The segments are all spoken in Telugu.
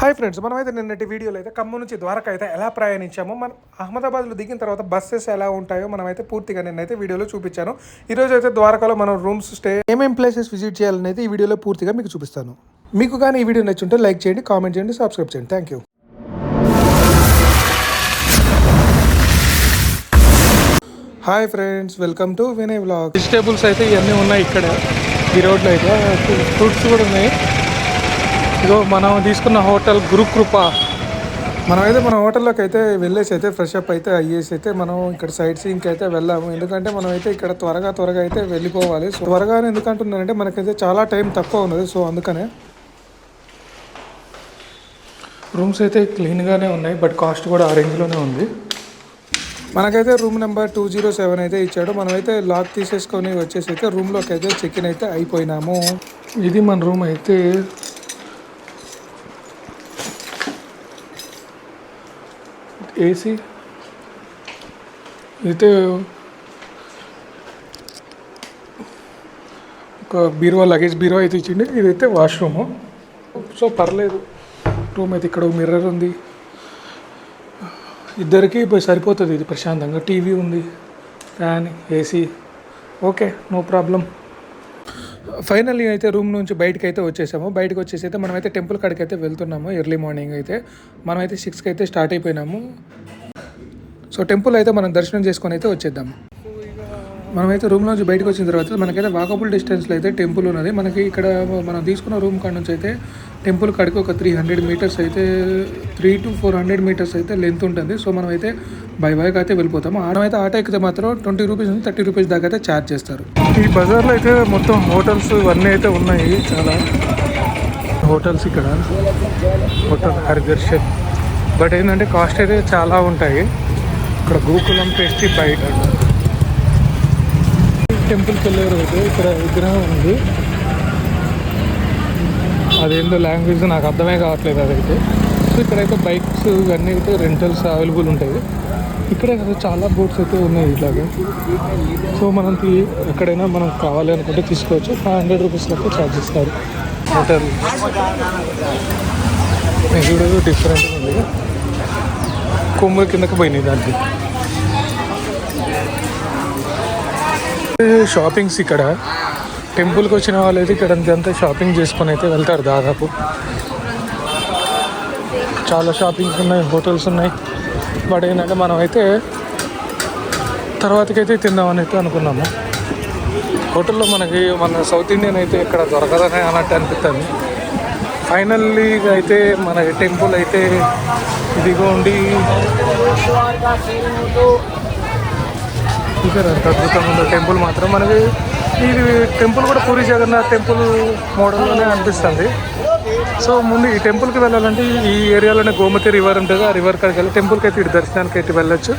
హాయ్ ఫ్రెండ్స్ మనమైతే నిన్నటి వీడియోలో అయితే ఖమ్మం నుంచి ద్వారకా అయితే ఎలా ప్రయాణించామో మనం అహ్మదాబాద్లో దిగిన తర్వాత బస్సెస్ ఎలా ఉంటాయో మనమైతే పూర్తిగా నిన్నైతే వీడియోలో చూపించాను. ఈరోజు అయితే ద్వారకాలో మనం రూమ్స్ స్టే ఏమేం ప్లేసెస్ విజిట్ చేయాలని ఈ వీడియోలో పూర్తిగా మీకు చూపిస్తాను. మీకు కానీ ఈ వీడియో నచ్చుంటే లైక్ చేయండి కామెంట్ చేయండి సబ్స్క్రైబ్ చేయండి. Thank you hi friends welcome to Vinay blog vegetables అయితే ఇవన్నీ ఉన్నాయి ఇక్కడ. ఈ రోడ్లో అయితే ఫ్రూట్స్ కూడా ఉన్నాయి. ఇదో మనం తీసుకున్న హోటల్ గురుకృప. మనమైతే మన హోటల్లోకి అయితే వెళ్ళేసి అయితే ఫ్రెష్ అప్ అయితే అయ్యేసి అయితే మనం ఇక్కడ సైట్ సీయింగ్కి అయితే వెళ్ళాము. ఎందుకంటే మనం అయితే ఇక్కడ త్వరగా త్వరగా అయితే వెళ్ళిపోవాలి. సో త్వరగా ఎందుకంటున్నానంటే మనకైతే చాలా టైం తక్కువ ఉన్నది. సో అందుకనే రూమ్స్ అయితే క్లీన్గానే ఉన్నాయి బట్ కాస్ట్ కూడా ఆ రేంజ్లోనే ఉంది. మనకైతే room number two zero seven అయితే ఇచ్చాడు. మనమైతే లాక్ తీసేసుకొని వచ్చేసి అయితే రూమ్లోకి అయితే చెక్ ఇన్ అయితే అయిపోయినాము. ఇది మన రూమ్ అయితే ఏసీ? అయితే ఒక బీరువా లగేజ్ బీరువా అయితే ఇచ్చింది ఇదైతే వాష్రూము. సో పర్లేదు. రూమ్ అయితే ఇక్కడ మిర్రర్ ఉంది. ఇద్దరికి సరిపోతుంది ఇది ప్రశాంతంగా. టీవీ ఉంది fan AC. Okay no problem. Finally అయితే రూమ్ నుంచి బయటకు అయితే వచ్చేసాము. బయటకు వచ్చేసి అయితే మనమైతే టెంపుల్ కాడికి అయితే వెళ్తున్నాము. ఎర్లీ మార్నింగ్ అయితే మనమైతే సిక్స్కి అయితే స్టార్ట్ అయిపోయినాము. సో టెంపుల్ అయితే మనం దర్శనం చేసుకొని అయితే వచ్చేద్దాము మనమైతే రూమ్ నుంచి బయటకు వచ్చిన తర్వాత మనకైతే వాకబుల్ డిస్టెన్స్లో అయితే టెంపుల్ ఉన్నది. మనకి ఇక్కడ మనం తీసుకున్న రూమ్ కాడ నుంచి అయితే టెంపుల్ కాడికి ఒక త్రీ హండ్రెడ్ మీటర్స్ అయితే three to four hundred metres అయితే లెంత్ ఉంటుంది. సో మనం అయితే బై బైక్ అయితే వెళ్ళిపోతాము. ఆడమైతే ఆటో ఎక్కితే మాత్రం ట్వంటీ రూపీస్ నుంచి థర్టీ రూపీస్ దాకా అయితే ఛార్జ్ చేస్తారు. ఈ బజార్లో అయితే మొత్తం హోటల్స్ ఇవన్నీ అయితే ఉన్నాయి చాలా. హోటల్స్ ఇక్కడ. హోటల్ హరిదర్శన్. బట్ ఏంటంటే కాస్ట్ అయితే చాలా ఉంటాయి. ఇక్కడ గోకులం టేస్టీ బయట. టెంపుల్కి వెళ్ళే రోజు ఇక్కడ విగ్రహం ఉంది. అదేందో లాంగ్వేజ్ నాకు అర్థమే కావట్లేదు అదైతే. సో ఇక్కడైతే బైక్స్ ఇవన్నీ అయితే రెంటల్స్ అవైలబుల్ ఉంటాయి. ఇక్కడే కదా చాలా బోట్స్ అయితే ఉన్నాయి ఇట్లాగే సో మనం ఎక్కడైనా మనం కావాలి అనుకుంటే తీసుకోవచ్చు. ఫైవ్ హండ్రెడ్ రూపీస్ లెక్క ఛార్జ్ ఇస్తారు హోటల్. ఇది డిఫరెంట్ ఉంది. కొమ్ముల కిందకి పోయినాయి దానికి. షాపింగ్స్ ఇక్కడ. టెంపుల్కి వచ్చిన వాళ్ళు అయితే ఇక్కడ అంతా షాపింగ్ చేసుకొని అయితే వెళ్తారు దాదాపు. చాలా షాపింగ్స్ ఉన్నాయి హోటల్స్ ఉన్నాయి. బట్ ఏంటంటే మనం అయితే తర్వాతకైతే తిందామని అయితే అనుకున్నాము. హోటల్లో మనకి మన సౌత్ ఇండియన్ అయితే ఇక్కడ దొరకదని అన్నట్టు అనిపిస్తుంది. ఫైనల్లీ అయితే మన టెంపుల్ అయితే ఇదిగోండి ఇక్కడ ఎంత అద్భుతంగా టెంపుల్ మాత్రం. మనకి ఇది టెంపుల్ కూడా పూరి జగన్నాథ్ టెంపుల్ మోడల్లోనే అనిపిస్తుంది. సో ముందు ఈ టెంపుల్కి వెళ్ళాలంటే ఈ ఏరియాలోనే గోమతి రివర్ ఉంటుంది. ఆ రివర్ కాడికి వెళ్ళి టెంపుల్కి అయితే ఇటు దర్శనానికి అయితే వెళ్ళొచ్చు.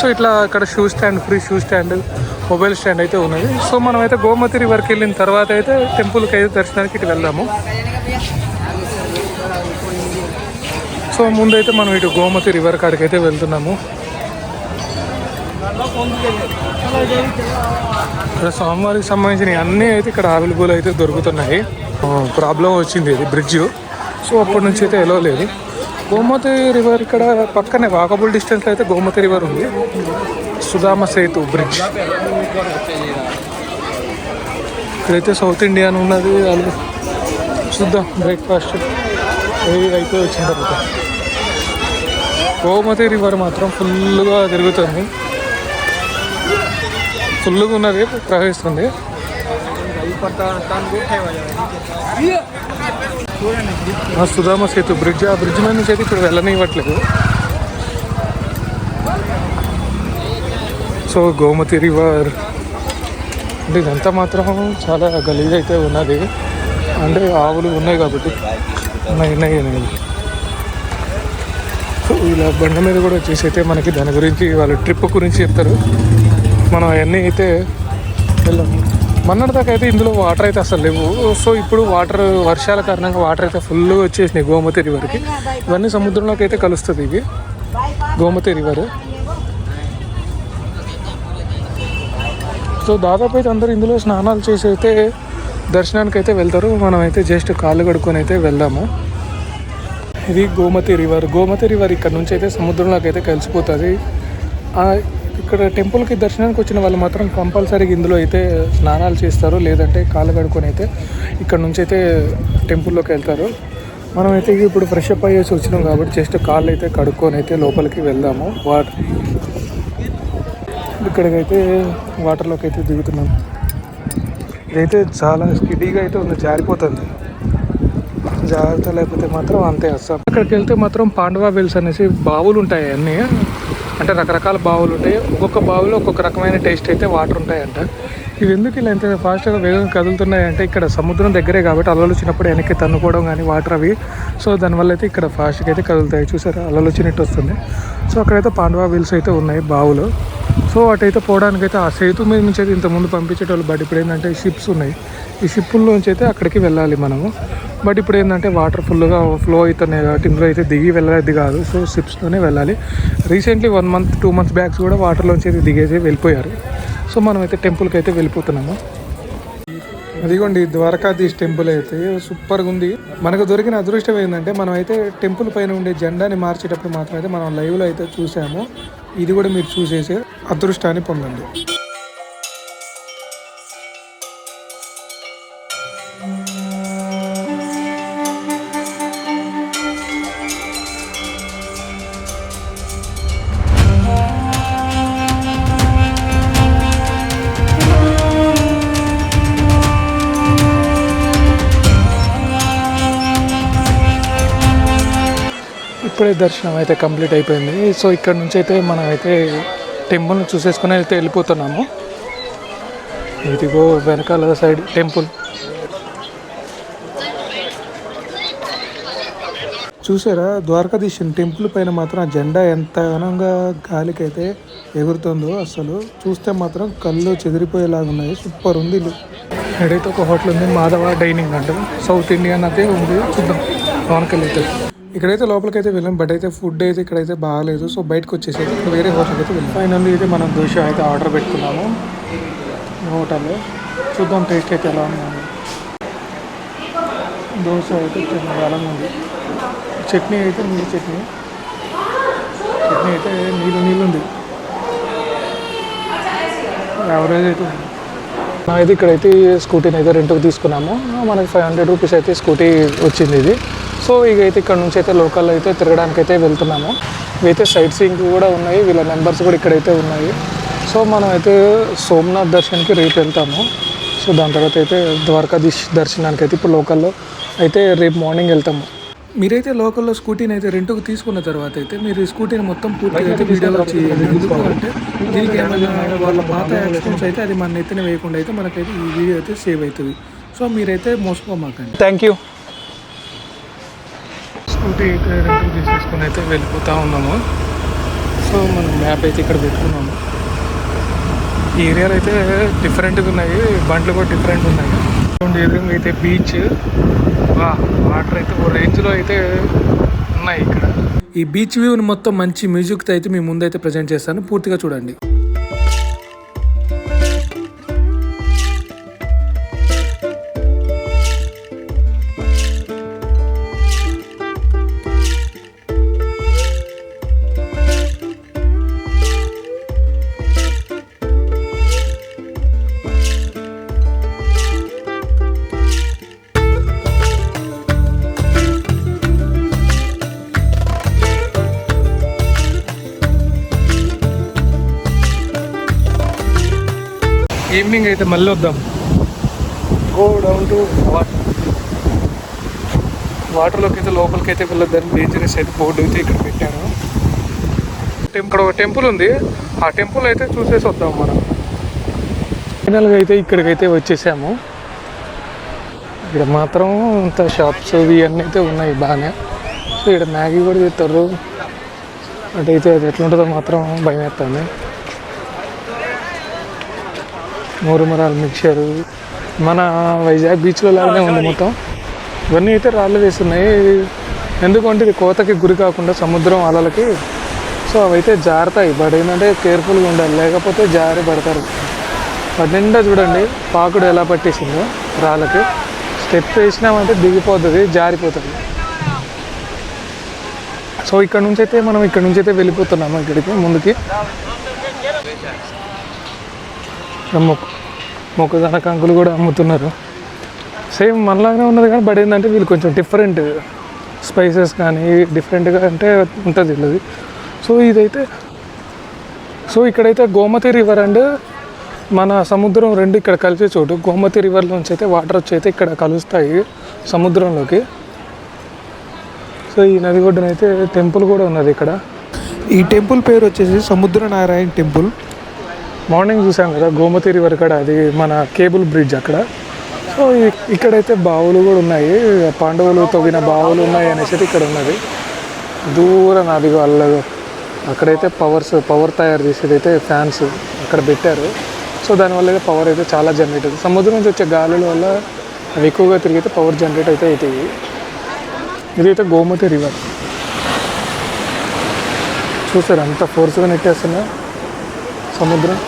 సో ఇట్లా అక్కడ shoe stand free shoe stand mobile stand అయితే ఉన్నది. సో మనం అయితే గోమతి రివర్కి వెళ్ళిన తర్వాత అయితే టెంపుల్కి అయితే దర్శనానికి ఇటు వెళ్దాము. సో ముందైతే మనం ఇటు గోమతి రివర్ కాడికి అయితే వెళ్తున్నాము. ఇక్కడ స్వామివారికి సంబంధించిన అన్నీ అయితే ఇక్కడ అవైలబుల్ అయితే దొరుకుతున్నాయి. ప్రాబ్లం వచ్చింది ఇది బ్రిడ్జ్. సో అప్పటి నుంచి అయితే ఎలా లేదు. గోమతి రివర్ ఇక్కడ పక్కనే వాకబుల్ డిస్టెన్స్లో అయితే గోమతి రివర్ ఉంది. సుధామ సేతు బ్రిడ్జ్. ఇక్కడైతే సౌత్ ఇండియా ఉన్నది. వాళ్ళు చూద్దాం బ్రేక్ఫాస్ట్ అయితే వచ్చిన తర్వాత గోమతి రివర్ మాత్రం ఫుల్గా తిరుగుతుంది. ఫుల్గా ఉన్నది ప్రవహిస్తుంది. సుధామ సేతు బ్రిడ్జ్ ఆ బ్రిడ్జ్ మీద నుంచి అయితే ఇప్పుడు వెళ్ళనివ్వట్లేదు సో గోమతి రివర్ అంటే ఇదంతా మాత్రం చాలా గలీజ్ అయితే ఉన్నది అంటే ఆవులు ఉన్నాయి కాబట్టి ఉన్నాయి ఉన్నాయి అనేది సో ఇలా బండ మీద కూడా వచ్చేసి అయితే మనకి దాని గురించి వాళ్ళ ట్రిప్ గురించి చెప్తారు మనం అవన్నీ అయితే వెళ్ళాము మొన్నటిదాకా అయితే ఇందులో వాటర్ అయితే అసలు లేవు. సో ఇప్పుడు వాటర్ వర్షాల కారణంగా వాటర్ అయితే ఫుల్ వచ్చేసినాయి గోమతి రివర్కి. ఇవన్నీ సముద్రంలోకి అయితే కలుస్తుంది ఇవి. గోమతి రివర్. సో దాదాపు అయితే అందరూ ఇందులో స్నానాలు చేసి అయితే దర్శనానికి అయితే వెళ్తారు. మనం అయితే జస్ట్ కాళ్ళు కడుక్కొని అయితే వెళ్దాము. ఇది గోమతి రివర్. గోమతి రివర్ ఇక్కడ నుంచి అయితే సముద్రంలోకి అయితే కలిసిపోతుంది ఇక్కడ టెంపుల్కి దర్శనానికి వచ్చిన వాళ్ళు మాత్రం కంపల్సరీగా ఇందులో అయితే స్నానాలు చేస్తారు లేదంటే కాళ్ళు కడుక్కొని అయితే ఇక్కడ నుంచి అయితే టెంపుల్లోకి వెళ్తారు. మనం అయితే ఇప్పుడు ఫ్రెష్ అప్ అయ్యేసి వచ్చినాం కాబట్టి జస్ట్ కాళ్ళు అయితే కడుక్కొని అయితే లోపలికి వెళ్దాము. వాటర్ ఇక్కడికైతే వాటర్లోకి అయితే దిగుతున్నాం. ఇదైతే చాలా స్కిడీగా అయితే ఉంది జారిపోతుంది. జాగ్రత్త లేకపోతే మాత్రం అంతే వస్తాం అక్కడికి వెళ్తే మాత్రం పాండవా వెల్స్ అనేసి బావులు ఉంటాయి అన్నీ. అంటే రకరకాల బావులు ఉంటాయి. ఒక్కొక్క బావిలో ఒక్కొక్క రకమైన టేస్ట్ అయితే వాటర్ ఉంటాయంట. ఇవి ఎందుకు ఇలా ఎంత ఫాస్ట్గా వేగంగా కదులుతున్నాయి అంటే ఇక్కడ సముద్రం దగ్గరే కాబట్టి అలలు వచ్చినప్పుడు వెనక్కి తన్నుకోవడం కానీ వాటర్ అవి. సో దానివల్ల అయితే ఇక్కడ ఫాస్ట్గా అయితే కదులుతాయి. చూసారు? అలలు వచ్చినట్టు వస్తుంది. సో అక్కడైతే పాండవ వీల్స్ అయితే ఉన్నాయి బావులు. సో అటైతే పోవడానికి అయితే ఆ సేతు మీద నుంచి అయితే ఇంతకుముందు పంపించేటోళ్ళు బట్ ఇప్పుడు ఏంటంటే షిప్స్ ఉన్నాయి. ఈ షిప్పుల్లోంచి అయితే అక్కడికి వెళ్ళాలి మనము. బట్ ఇప్పుడు ఏంటంటే వాటర్ ఫుల్గా ఫ్లో అవుతున్నాయి కాబట్టి ఇందులో అయితే దిగి వెళ్ళేది కాదు. సో షిప్స్తోనే వెళ్ళాలి. Recently one month two months backs కూడా వాటర్లోంచి అయితే దిగేసి వెళ్ళిపోయారు. సో మనం అయితే టెంపుల్కి అయితే వెళ్ళిపోతున్నాము. అదిగోండి ద్వారకాధీష్ టెంపుల్ అయితే సూపర్గా ఉంది. మనకు దొరికిన అదృష్టం ఏంటంటే మనం అయితే టెంపుల్ పైన ఉండే జెండాని మార్చేటప్పుడు మాత్రం అయితే మనం లైవ్లో అయితే చూసాము. ఇది కూడా మీరు చూసేసి అదృష్టాన్ని పొందండి. ఇప్పుడే దర్శనం అయితే కంప్లీట్ అయిపోయింది. సో ఇక్కడ నుంచి అయితే మనం అయితే టెంపుల్ని చూసేసుకుని అయితే వెళ్ళిపోతున్నాము. ఇదిగో వెనకాల సైడ్ టెంపుల్. చూసారా? ద్వారకాధీశ్ టెంపుల్ పైన మాత్రం ఆ జెండా ఎంత ఘనంగా గాలికైతే ఎగురుతుందో అసలు చూస్తే మాత్రం కళ్ళు చెదిరిపోయేలాగా ఉన్నాయి. సూపర్ ఉంది ఇల్లు. ఎడైతే ఒక హోటల్ ఉంది మాధవ డైనింగ్ అంటారు సౌత్ ఇండియన్ అయితే ఉంది. చూద్దాం. లోనకి ఇక్కడైతే లోపలికి అయితే వెళ్ళాం బట్ అయితే ఫుడ్ అయితే ఇక్కడైతే బాగాలేదు. సో బయటకు వచ్చేసి అయితే ఇంకా వేరే హోటల్కి అయితే వెళ్ళాం. ఫైనల్లీ అయితే మనం దోశ అయితే ఆర్డర్ పెట్టుకున్నాము. హోటల్లో చూద్దాం టేస్ట్ అయితే ఎలా ఉంది. దోశ అయితే చాలా ఉంది. చట్నీ అయితే నీళ్ళు చట్నీ. చట్నీ అయితే నీళ్ళు నీళ్ళు ఉంది. యావరేజ్ అయితే ఉంది. అయితే ఇక్కడైతే స్కూటీని అయితే రెంట్కి తీసుకున్నాము. మనకి ఫైవ్ హండ్రెడ్ రూపీస్ అయితే స్కూటీ వచ్చింది ఇది. సో ఇక అయితే ఇక్కడ నుంచి అయితే లోకల్ అయితే తిరగడానికి అయితే వెళ్తున్నాము. ఇవైతే సైట్ సీయింగ్ కూడా ఉన్నాయి. వీళ్ళ నెంబర్స్ కూడా ఇక్కడైతే ఉన్నాయి. సో మనం అయితే సోమనాథ్ దర్శనానికి రేపు వెళ్తాము. సో దాని తర్వాత అయితే ద్వారకాధీష్ దర్శనానికి అయితే ఇప్పుడు లోకల్లో అయితే రేపు మార్నింగ్ వెళ్తాము. మీరైతే లోకల్లో స్కూటీని అయితే రెంట్కి తీసుకున్న తర్వాత అయితే మీరు ఈ స్కూటీని మొత్తం పూర్తిగా అయితే వీడియోలో చేయాలి ఎందుకు అంటే దీనికి ఏమైనా వాళ్ళ పాత యాక్సిడెంట్స్ అయితే అది మన ఎత్తున వేయకుండా అయితే మనకైతే ఈ వీడియో అయితే సేవ్ అవుతుంది. సో మీరైతే మోసపోమాకండి. థ్యాంక్ యూ స్కూటీ అయితే రెంట్కి అయితే వెళ్ళిపోతూ ఉన్నాము. సో మనం మ్యాప్ అయితే ఇక్కడ పెట్టుకున్నాము. ఈ ఏరియాలో అయితే డిఫరెంట్గా ఉన్నాయి బండ్లు కూడా డిఫరెంట్ ఉన్నాయి. రెండు ఎదురుగా అయితే బీచ్ వా వాటర్ అయితే ఓ రేంజ్లో అయితే ఉన్నాయి ఇక్కడ. ఈ బీచ్ వ్యూని మొత్తం మంచి మ్యూజిక్తో అయితే మీ ముందైతే ప్రజెంట్ చేస్తాను. పూర్తిగా చూడండి. ఈవినింగ్ అయితే మళ్ళీ వద్దాం. గో డౌన్ టు వాటర్ వాటర్లోకి అయితే లోపలికి అయితే వెళ్ళొద్దని డేంజరస్ అయితే బోర్డు అయితే ఇక్కడ పెట్టారు. టెం- ఇక్కడ ఒక టెంపుల్ ఉంది. ఆ టెంపుల్ అయితే చూసేసి వద్దాం మనం. ఫైనల్గా అయితే ఇక్కడికైతే వచ్చేసాము. ఇక్కడ మాత్రం అంత షాప్స్ ఇవన్నీ అయితే ఉన్నాయి బాగానే. సో ఇక్కడ మ్యాగీ కూడా చేస్తారు అటైతే అది ఎట్లుంటుందో మాత్రం భయం వేస్తుంది మూరుమరాల మిక్చర్. మన వైజాగ్ బీచ్లో లాగానే ఉంది మొత్తం. ఇవన్నీ అయితే రాళ్ళు వేస్తున్నాయి. ఎందుకంటే ఇది కోతకి గురి కాకుండా సముద్రం అలలకి. సో అవైతే జారుతాయి. బట్ ఏంటంటే కేర్ఫుల్గా ఉండాలి. లేకపోతే జారి పడతారు. వాటి నిండా చూడండి పాకుడు ఎలా పట్టేసిందో రాళ్ళకి. స్టెప్ వేసినామంటే దిగిపోతుంది జారిపోతుంది. సో ఇక్కడ నుంచి అయితే మనం ఇక్కడ నుంచి అయితే వెళ్ళిపోతున్నాము ఇక్కడికి ముందుకి. మొక్క మొక్కజొన్న కంకులు కూడా అమ్ముతున్నారు. సేమ్ మనలాగానే ఉన్నది కానీ బట్ ఏంటంటే వీళ్ళు కొంచెం డిఫరెంట్ స్పైసెస్ కానీ డిఫరెంట్గా అంటే ఉంటుంది వీళ్ళది. సో ఇదైతే సో ఇక్కడైతే గోమతి రివర్ అండ్ మన సముద్రం రెండు ఇక్కడ కలిసే చోటు. గోమతి రివర్ నుంచి అయితే వాటర్ వచ్చి అయితే ఇక్కడ కలుస్తాయి సముద్రంలోకి. సో ఈ నది ఒడ్డునైతే టెంపుల్ కూడా ఉన్నది ఇక్కడ. ఈ టెంపుల్ పేరు వచ్చేసి సముద్ర నారాయణ టెంపుల్ మార్నింగ్ చూసాం కదా గోమతి రివర్ కాడ అది మన కేబుల్ బ్రిడ్జ్ అక్కడ. సో ఇక్కడైతే బావులు కూడా ఉన్నాయి. పాండవులు తవ్విన బావులు ఉన్నాయి అనేసి అయితే ఇక్కడ ఉన్నది. దూరం అది వాళ్ళ అక్కడైతే పవర్స్ పవర్ తయారు చేసేది అయితే ఫ్యాన్స్ అక్కడ పెట్టారు. సో దానివల్ల అయితే పవర్ అయితే చాలా జనరేట్ అవుతుంది. సముద్రం నుంచి వచ్చే గాలుల వల్ల అవి ఎక్కువగా తిరిగితే పవర్ జనరేట్ అయితే అవుతాయి. ఇదైతే గోమతి రివర్ చూసారు అంత ఫోర్స్గా నెట్టేస్తున్నా సముద్రం?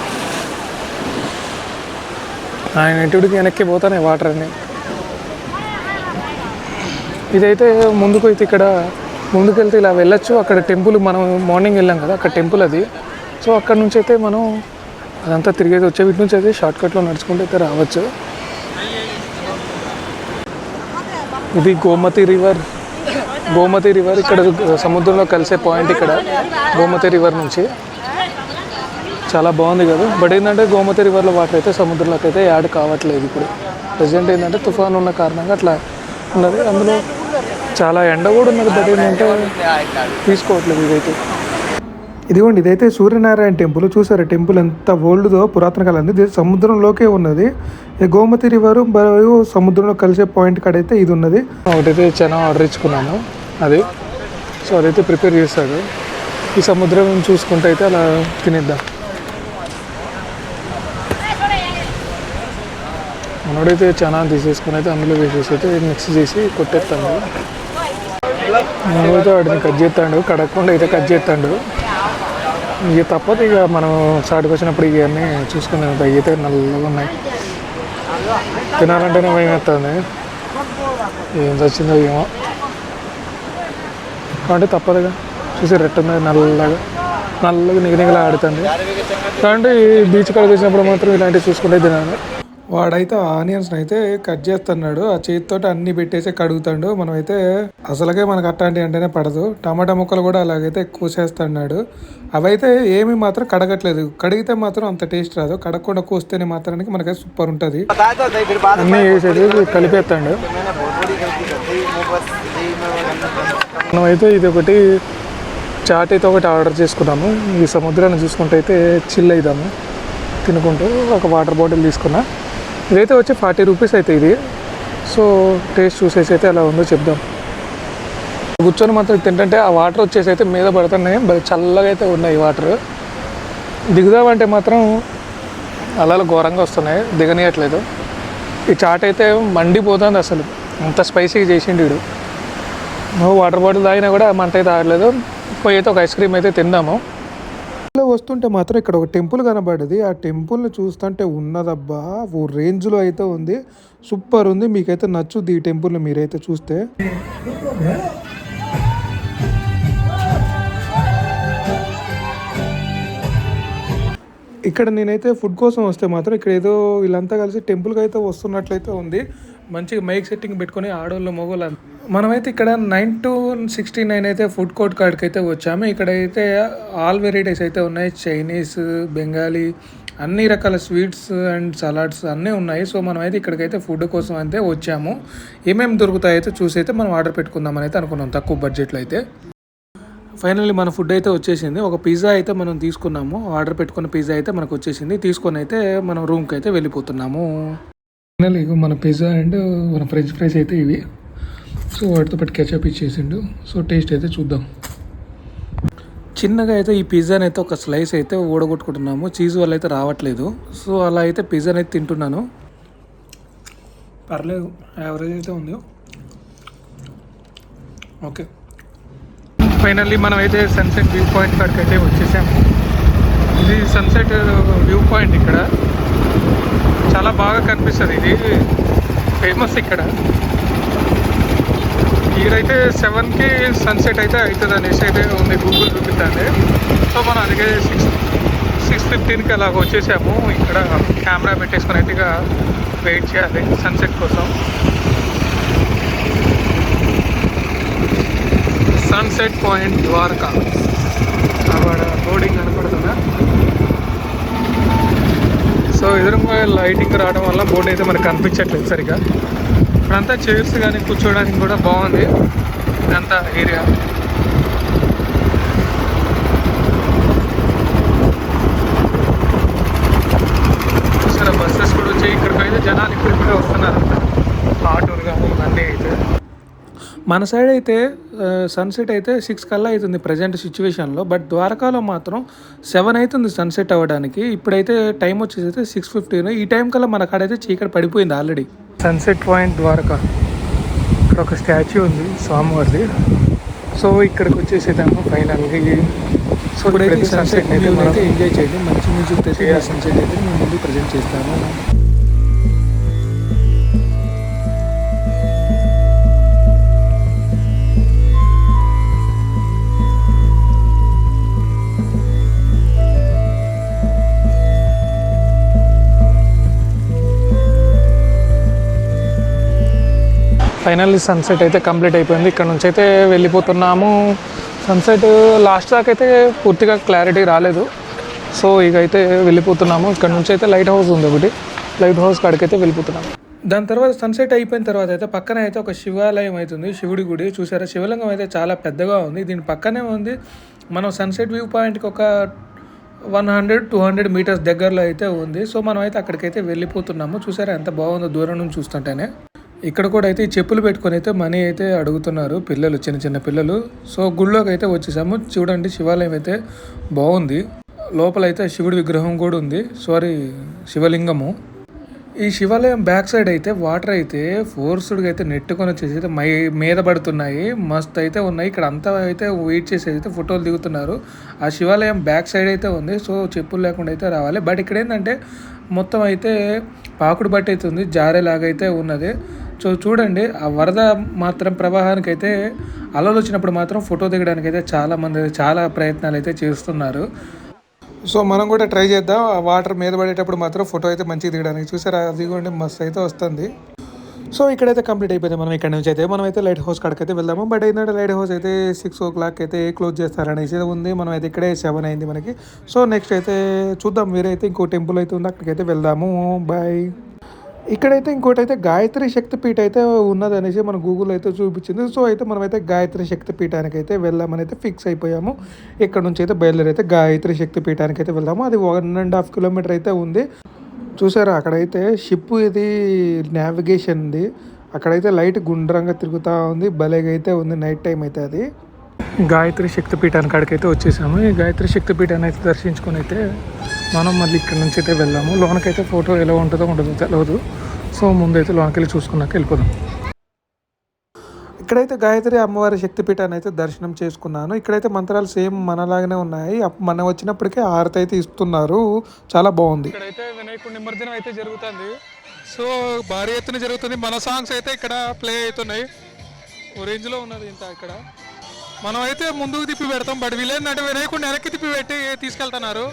ఆయన ఇటుడికి వెనక్కి పోతానే వాటర్ అన్ని ఇదైతే ముందుకు అయితే ఇక్కడ ముందుకెళ్తే ఇలా వెళ్ళొచ్చు. అక్కడ టెంపుల్ మనం మార్నింగ్ వెళ్ళాం కదా అక్కడ టెంపుల్ అది. సో అక్కడ నుంచి అయితే మనం అదంతా తిరిగేది వచ్చే వీటి నుంచి అయితే షార్ట్కట్లో నడుచుకుంటే నడుచుకుంటూ అయితే రావచ్చు. ఇది గోమతి రివర్ గోమతి రివర్ ఇక్కడ సముద్రంలో కలిసే పాయింట్ ఇక్కడ గోమతి రివర్ నుంచి. చాలా బాగుంది కదా. బట్ ఏంటంటే గోమతి రివర్లో వాటర్ అయితే సముద్రంలోకి అయితే యాడ్ కావట్లేదు ఇప్పుడు. ప్రజెంట్ ఏంటంటే తుఫాన్ ఉన్న కారణంగా అట్లా ఉన్నది. అందులో చాలా ఎండ కూడా ఉన్నది. బట్ ఏంటంటే తీసుకోవట్లేదు ఇదైతే. ఇదిగోండి ఇదైతే సూర్యనారాయణ టెంపుల్. చూసారా టెంపుల్ ఎంత ఓల్డ్దో పురాతన కాలం ఇది సముద్రంలోకే ఉన్నది. ఈ గోమతి రివర్ మరియు సముద్రంలో కలిసే పాయింట్ కాడైతే ఇది ఉన్నది. ఒకటైతే చాలా ఆర్డర్ ఇచ్చుకున్నాను. అది. సో అదైతే ప్రిపేర్ చేస్తాడు ఈ సముద్రం చూసుకుంటే అయితే అలా తినేద్దాం. మనోడైతే చాలా తీసేసుకుని అయితే అందులో వేసేసి అయితే మిక్స్ చేసి కొట్టేస్తాడు. మనోడైతే వాటిని కట్ చేస్తాడు కడగకుండా అయితే కట్ చేస్తాడు. ఇక తప్పదు ఇక మనం సాటుకు వచ్చినప్పుడు ఇవన్నీ చూసుకుందాం. అయితే నల్లగా ఉన్నాయి. తినాలంటేనే భయం వేస్తుంది. ఏం వచ్చిందో ఏమో. అంటే తప్పదుగా చూసి రెట్టు ఉంది నల్లగా నల్లగా నిగనిగలా ఆడుతుంది కాబట్టి బీచ్ కడ చూసినప్పుడు మాత్రం ఇలాంటివి చూసుకుంటే తినాలి. వాడైతే ఆనియన్స్ అయితే కట్ చేస్తున్నాడు. ఆ చేతితో అన్ని పెట్టేసి కడుగుతాడు. మనమైతే అసలుకే మనకు అట్లాంటి అంటేనే పడదు. టమాటా ముక్కలు కూడా అలాగైతే కూసేస్తున్నాడు అవైతే ఏమి మాత్రం కడగట్లేదు. కడిగితే మాత్రం అంత టేస్ట్ రాదు. కడగకుండా కూస్తేనే మాత్రానికి మనకైతే సూపర్ ఉంటుంది. అన్నీ వేసేది కలిపేస్తాడు. మనమైతే ఇది ఒకటి చాట్ అయితే ఒకటి ఆర్డర్ చేసుకున్నాము. ఈ సముద్రాన్ని చూసుకుంటే అయితే చిల్ అవుతాము తినుకుంటూ ఒక వాటర్ బాటిల్ తీసుకున్నా. ఇదైతే వచ్చి ఫార్టీ రూపీస్ అయితే ఇది. సో టేస్ట్ చూసేసి అయితే ఎలా ఉందో చెప్దాం. కూర్చొని మాత్రం తింటే ఆ వాటర్ వచ్చేసి అయితే మీద పడుతున్నాయి. చల్లగా అయితే ఉన్నాయి వాటర్. దిగుదామంటే మాత్రం అలలు ఘోరంగా వస్తున్నాయి. దిగనీయట్లేదు. ఈ చాట్ అయితే మండిపోతుంది అసలు. అంత స్పైసీగా చేసిండు వీడు. వాటర్ బాటిల్ తాగినా కూడా మంట అయితే ఆగలేదు పోయి అయితే ఒక ఐస్ క్రీమ్ అయితే తిందాము. ఇలా వస్తుంటే మాత్రం ఇక్కడ ఒక టెంపుల్ కనబడేది. ఆ టెంపుల్ని చూస్తుంటే ఉన్నదబ్బా ఓ రేంజ్లో అయితే ఉంది. సూపర్ ఉంది. మీకైతే నచ్చుద్ది ఈ టెంపుల్ని మీరైతే చూస్తే. ఇక్కడ నేనైతే ఫుడ్ కోసం వస్తే మాత్రం ఇక్కడ ఏదో వీళ్ళంతా కలిసి టెంపుల్కి అయితే వస్తున్నట్లయితే ఉంది. మంచిగా మైక్ సెట్టింగ్ పెట్టుకొని ఆడవాళ్ళు మొగోళ్ళు మనమైతే ఇక్కడ నైన్ టు సిక్స్టీ నైన్ అయితే ఫుడ్ కోర్ట్ కాడికి అయితే వచ్చాము. ఇక్కడైతే ఆల్ వెరైటీస్ అయితే ఉన్నాయి. చైనీస్ బెంగాలీ అన్ని రకాల స్వీట్స్ అండ్ సలాడ్స్ అన్నీ ఉన్నాయి. సో మనం అయితే ఇక్కడికైతే ఫుడ్ కోసం అయితే వచ్చాము. ఏమేమి దొరుకుతాయో అయితే చూసి అయితే మనం ఆర్డర్ పెట్టుకుందామని అయితే అనుకున్నాం. తక్కువ బడ్జెట్లో అయితే. ఫైనల్లీ మన ఫుడ్ అయితే వచ్చేసింది. ఒక పిజ్జా అయితే మనం తీసుకున్నాము. ఆర్డర్ పెట్టుకున్న పిజ్జా అయితే మనకు వచ్చేసింది. తీసుకొని అయితే మనం రూమ్కి అయితే వెళ్ళిపోతున్నాము. ఫైనల్ ఇవి మన పిజ్జా అండ్ మన ఫ్రెంచ్ ఫ్రైస్ అయితే ఇవి. సో వాటితో పాటు కెచప్ ఇచ్చేసిండు సో టేస్ట్ అయితే చూద్దాం. చిన్నగా అయితే ఈ పిజ్జాని అయితే ఒక స్లైస్ అయితే ఊడగొట్టుకుంటున్నాము. చీజ్ వల్ల అయితే రావట్లేదు. సో అలా అయితే పిజ్జాని అయితే తింటున్నాను. పర్లేదు. యావరేజ్ అయితే ఉంది. ఓకే ఫైనల్లీ మనం అయితే సన్సెట్ వ్యూ పాయింట్ కాడికి అయితే వచ్చేసాము. ఇది సన్సెట్ వ్యూ పాయింట్ ఇక్కడ. చాలా బాగా కనిపిస్తుంది. ఇది ఫేమస్ ఇక్కడ. ఈడైతే సెవెన్కి సన్సెట్ అయితే అవుతుంది అనేసి అయితే ఉంది గూగుల్ చూపిస్తుంది. సో మనం అందుకే సిక్స్ సిక్స్ ఫిఫ్టీన్కి అలా వచ్చేసాము. ఇక్కడ కెమెరా పెట్టేసుకుని అయితే ఇక వెయిట్ చేయాలి సన్సెట్ కోసం. Sunset point Dwarka. అక్కడ బోర్డింగ్ కనపడుతుందా? సో ఎదురుగా లైటింగ్ రావడం వల్ల బోర్డు అయితే మనకు కనిపించట్లేదు సరిగా. ఇప్పుడంతా చైర్స్ కానీ కూర్చోడానికి కూడా బాగుంది. ఇదంతా ఏరియా. చూసారా బస్సెస్ కూడా వచ్చి ఇక్కడికి అయితే జనాలు ఇప్పుడిప్పుడే వస్తున్నారు. ఆటోలు కానీ ఇవన్నీ అయితే. మన సైడ్ అయితే సన్సెట్ అయితే సిక్స్ కల్లా అవుతుంది ప్రజెంట్ సిచ్యువేషన్లో బట్ ద్వారకాలో మాత్రం సెవెన్ అవుతుంది సన్సెట్ అవ్వడానికి. ఇప్పుడైతే టైం వచ్చేసి అయితే సిక్స్ ఫిఫ్టీన్ ఈ టైం కల్లా మన కాడైతే చీకటి పడిపోయింది ఆల్రెడీ సన్సెట్ పాయింట్ ద్వారకా. ఇక్కడ ఒక స్టాచ్యూ ఉంది స్వామివారిది. సో ఇక్కడికి వచ్చేసేదాము ఫైనల్గా. సో ఇప్పుడైతే సన్సెట్ అయితే మనం ఎంజాయ్ చేయండి. మంచి మ్యూజిక్ చేయాలి. సన్సెట్ అయితే మేము ముందు ప్రజెంట్ చేస్తాము. ఫైనల్లీ సన్సెట్ అయితే కంప్లీట్ అయిపోయింది. ఇక్కడ నుంచి అయితే వెళ్ళిపోతున్నాము. సన్సెట్ లాస్ట్ దాకా అయితే పూర్తిగా క్లారిటీ రాలేదు. సో ఇక అయితే వెళ్ళిపోతున్నాము. ఇక్కడ నుంచి అయితే లైట్ హౌస్ ఉంది ఒకటి. లైట్ హౌస్ కాడికి అయితే వెళ్ళిపోతున్నాము. దాని తర్వాత సన్సెట్ అయిపోయిన తర్వాత అయితే పక్కన అయితే ఒక శివాలయం అవుతుంది శివుడి గుడి చూసారా? శివలింగం అయితే చాలా పెద్దగా ఉంది. దీని పక్కనే ఉంది మనం సన్సెట్ వ్యూ పాయింట్కి ఒక one hundred two hundred metres దగ్గరలో అయితే ఉంది. సో మనం అయితే అక్కడికైతే వెళ్ళిపోతున్నాము. చూసారా ఎంత బాగుందో దూరం నుంచి చూస్తుంటేనే. ఇక్కడ కూడా అయితే ఈ చెప్పులు పెట్టుకొని అయితే మనీ అయితే అడుగుతున్నారు పిల్లలు చిన్న చిన్న పిల్లలు. సో గుళ్ళోకి అయితే వచ్చేసాము. చూడండి శివాలయం అయితే బాగుంది. లోపల అయితే శివుడి విగ్రహం కూడా ఉంది. సారీ శివలింగము. ఈ శివాలయం బ్యాక్ సైడ్ అయితే వాటర్ అయితే ఫోర్స్డ్గా అయితే నెట్టుకొని వచ్చేసి అయితే మై మీద పడుతున్నాయి. మస్త్ అయితే ఉన్నాయి. ఇక్కడ అంతా అయితే వెయిట్ చేసేది అయితే ఫోటోలు దిగుతున్నారు. ఆ శివాలయం బ్యాక్ సైడ్ అయితే ఉంది. సో చెప్పులు లేకుండా అయితే రావాలి. బట్ ఇక్కడ ఏంటంటే మొత్తం అయితే పాకుడు బట్టి అయితే ఉంది. జారేలాగైతే అయితే ఉన్నది. సో చూడండి ఆ వరద మాత్రం ప్రవాహానికి అయితే అలలు వచ్చినప్పుడు మాత్రం ఫోటో దిగడానికి అయితే చాలా మంది చాలా ప్రయత్నాలు అయితే చేస్తున్నారు. సో మనం కూడా ట్రై చేద్దాం. ఆ వాటర్ మీద పడేటప్పుడు మాత్రం ఫోటో అయితే మంచిగా దిగడానికి. చూసారా? అదిగోండి మస్తు అయితే వస్తుంది. సో ఇక్కడైతే కంప్లీట్ అయిపోయింది మనం ఇక్కడ నుంచి అయితే. మనం అయితే లైట్ హౌస్ కాడికి అయితే వెళ్దాము. బట్ ఏంటంటే లైట్ హౌస్ అయితే సిక్స్ ఓ క్లాక్ అయితే క్లోజ్ చేస్తారనేసి ఉంది. మనం అయితే ఇక్కడే సెవెన్ అయింది మనకి. సో నెక్స్ట్ అయితే చూద్దాం. వేరైతే ఇంకో టెంపుల్ అయితే ఉంది. అక్కడికైతే వెళ్దాము. బాయ్. ఇక్కడైతే ఇంకోటి అయితే గాయత్రి శక్తిపీఠ అయితే ఉన్నది అనేసి మన గూగుల్ అయితే చూపించింది. సో అయితే మనమైతే గాయత్రి శక్తిపీఠానికి అయితే వెళ్దామని అయితే ఫిక్స్ అయిపోయాము. ఇక్కడ నుంచి అయితే బయలుదేరి అయితే గాయత్రి శక్తిపీఠానికి అయితే వెళ్దాము. అది వన్ అండ్ హాఫ్ కిలోమీటర్ అయితే ఉంది. చూసారా అక్కడైతే షిప్ ఇది నావిగేషన్ది అక్కడైతే లైట్ గుండ్రంగా తిరుగుతూ ఉంది. భలేగా అయితే ఉంది నైట్ టైం అయితే అది. గాయత్రి శక్తిపీఠానికి కాడికైతే వచ్చేసాము. ఈ గాయత్రి శక్తిపీఠాన్ని అయితే దర్శించుకొని అయితే మనం మళ్ళీ ఇక్కడ నుంచి అయితే వెళ్దాము లోనకైతే ఫోటో ఎలా ఉంటుందో ఉండదో తెలియదు సో ముందైతే లోనకి వెళ్ళి చూసుకున్నాక వెళ్ళిపోదాం. ఇక్కడైతే గాయత్రి అమ్మవారి శక్తిపీఠాన్ని అయితే దర్శనం చేసుకున్నాను. ఇక్కడైతే మంత్రాలు సేమ్ మనలాగానే ఉన్నాయి. మనం వచ్చినప్పటికే హారతి అయితే ఇస్తున్నారు. చాలా బాగుంది. ఇక్కడైతే వినాయకుడి నిమజ్జనం అయితే జరుగుతుంది. సో భారీ ఎత్తున జరుగుతుంది. మన సాంగ్స్ అయితే ఇక్కడ ప్లే అవుతున్నాయి. ఓ రేంజ్లో ఉన్నది ఇంత ఇక్కడ. మనం అయితే ముందుకు తిప్పి పెడతాం బట్ వీళ్ళేంటంటే వినాయకుడిని వెనక్కి తిప్పి పెట్టి తీసుకెళ్తున్నారు.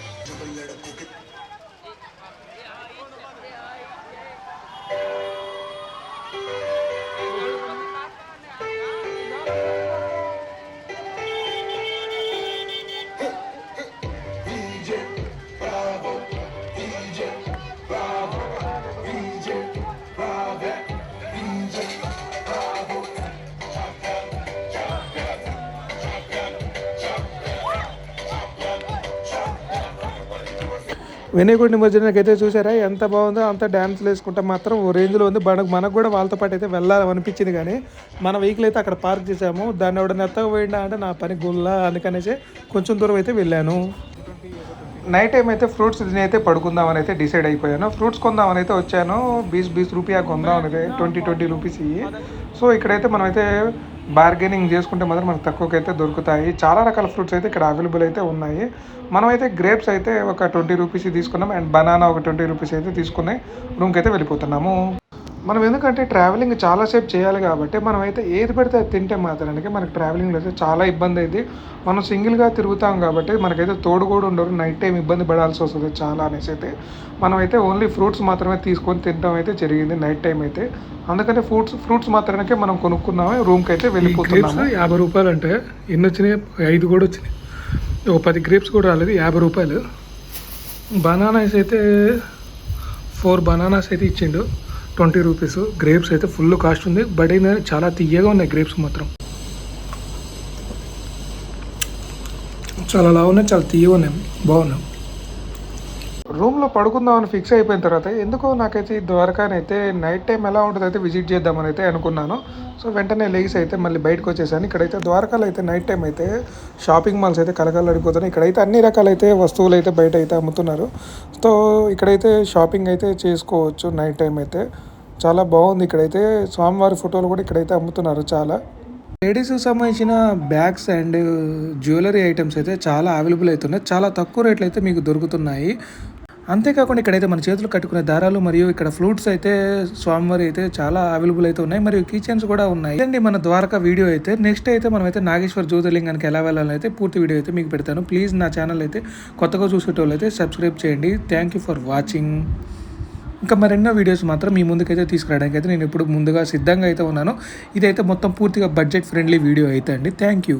వినాయకుడి నిమజ్జనానికి అయితే చూసారా? ఎంత బాగుందో అంత డ్యాన్స్లు వేసుకుంటే మాత్రం ఓ రేంజ్లో ఉంది. మనకు మనకు కూడా వాళ్ళతో పాటు అయితే వెళ్ళాలని అనిపించింది కానీ మన వెహికల్ అయితే అక్కడ పార్క్ చేసాము. దాన్ని ఎవడ నెత్తగా పోయినా అంటే నా పని గుల్ల అందుకనేసి కొంచెం దూరం అయితే వెళ్ళాను. నైట్ టైం అయితే ఫ్రూట్స్ తిని అయితే పడుకుందామని అయితే డిసైడ్ అయిపోయాను. ఫ్రూట్స్ కొందామని అయితే వచ్చాను. బీస్ బీస్ రూపాయ కొందామని అయితే ట్వంటీ ట్వంటీ రూపీస్ ఇవి సో ఇక్కడైతే మనమైతే బార్గెనింగ్ చేసుకుంటే మాత్రం మనకు తక్కువకైతే దొరుకుతాయి. చాలా రకాల ఫ్రూట్స్ అయితే ఇక్కడ అవైలబుల్ అయితే ఉన్నాయి. మనమైతే గ్రేప్స్ అయితే ఒక ట్వంటీ రూపీస్ తీసుకున్నాం అండ్ బనానా ఒక ట్వంటీ రూపీస్ అయితే తీసుకుని రూమ్కి అయితే వెళ్ళిపోతున్నాము. మనం ఎందుకంటే ట్రావెలింగ్ చాలాసేపు చేయాలి కాబట్టి మనం అయితే ఏది పడితే అది తింటే మాత్రానికి మనకి ట్రావెలింగ్లో అయితే చాలా ఇబ్బంది అయింది. మనం సింగిల్గా తిరుగుతాం కాబట్టి మనకైతే తోడు కూడా ఉండరు. నైట్ టైం ఇబ్బంది పడాల్సి వస్తుంది చాలా అనేసి అయితే. మనం అయితే ఓన్లీ ఫ్రూట్స్ మాత్రమే తీసుకొని తినడం అయితే జరిగింది నైట్ టైం అయితే. అందుకని ఫ్రూట్స్ ఫ్రూట్స్ మాత్రమే మనం కొనుక్కున్నాము రూమ్కి అయితే వెళ్ళిపోతున్నాము. యాభై రూపాయలు అంటే ఎన్ని వచ్చినాయి? ఐదు కూడా వచ్చినాయి. ఒక పది గ్రేప్స్ కూడా రాలేదు యాభై రూపాయలు. బనానాస్ అయితే ఫోర్ బనానాస్ అయితే ఇచ్చిండు. Twenty rupees. గ్రేప్స్ అయితే ఫుల్ కాస్ట్ ఉంది. బట్ ఏంటంటే చాలా తీయగా ఉన్నాయి గ్రేప్స్ మాత్రం. చాలా అలా ఉన్నాయి చాలా తీయగా ఉన్నాయి. బాగున్నాయి. రూమ్లో పడుకుందామని ఫిక్స్ అయిపోయిన తర్వాత ఎందుకో నాకైతే ఈ ద్వారకానైతే నైట్ టైం ఎలా ఉంటుందో అయితే విజిట్ చేద్దామని అయితే అనుకున్నాను. సో వెంటనే లేచి అయితే మళ్ళీ బయటకు వచ్చేసాను. ఇక్కడైతే ద్వారకాలో అయితే నైట్ టైం అయితే షాపింగ్ మాల్స్ అయితే కలకలడిపోతున్నాయి. ఇక్కడైతే అన్ని రకాలైతే వస్తువులు అయితే బయట అయితే అమ్ముతున్నారు. సో ఇక్కడైతే షాపింగ్ అయితే చేసుకోవచ్చు నైట్ టైం అయితే. చాలా బాగుంది. ఇక్కడైతే స్వామివారి ఫోటోలు కూడా ఇక్కడైతే అమ్ముతున్నారు చాలా. లేడీస్కి సంబంధించిన బ్యాగ్స్ అండ్ జ్యువెలరీ ఐటమ్స్ అయితే చాలా అవైలబుల్ అవుతున్నాయి చాలా తక్కువ రేట్లు అయితే మీకు దొరుకుతున్నాయి. అంతేకాకుండా ఇక్కడైతే మన చేతులు కట్టుకునే దారాలు మరియు ఇక్కడ ఫ్లూట్స్ అయితే స్వామివారి అయితే చాలా అవైలబుల్ అయితే ఉన్నాయి. మరియు కిచెన్స్ కూడా ఉన్నాయి. ఇదండి మన ద్వారకా వీడియో అయితే. నెక్స్ట్ అయితే మనం అయితే నాగేశ్వర జ్యోతిర్లింగానికి ఎలా వెళ్ళాలని అయితే పూర్తి వీడియో అయితే మీకు పెడతాను. ప్లీజ్ నా ఛానల్ అయితే కొత్తగా చూసేటోళ్ళు అయితే సబ్స్క్రైబ్ చేయండి. థ్యాంక్ యూ ఫర్ వాచింగ్ ఇంకా మరెన్నో వీడియోస్ మాత్రం మీ ముందుకైతే తీసుకురావడానికి అయితే నేను ఇప్పుడు ముందుగా సిద్ధంగా అయితే ఉన్నాను. ఇదైతే మొత్తం పూర్తిగా బడ్జెట్ ఫ్రెండ్లీ వీడియో అయితే అండి. Thank you